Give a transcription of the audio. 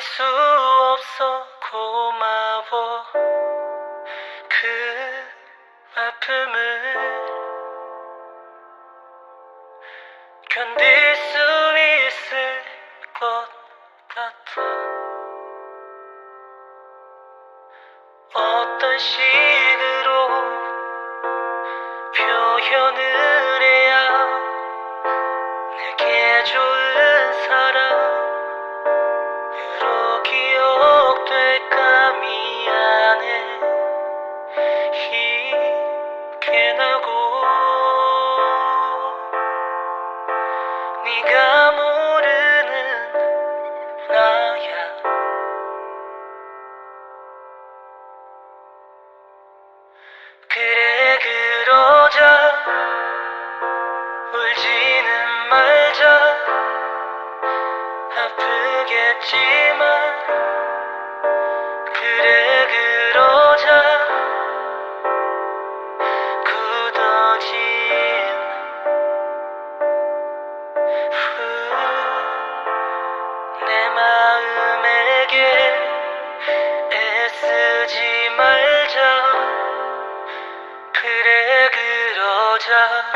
수 없어. 고마워. 그 아픔을 견딜 수 있을 것 같아. 어떤 식으로 표현을 해야 내게 좋은 네가 모르는 나야. 그래 그러자 울지는 말자. 아프겠지만 我着。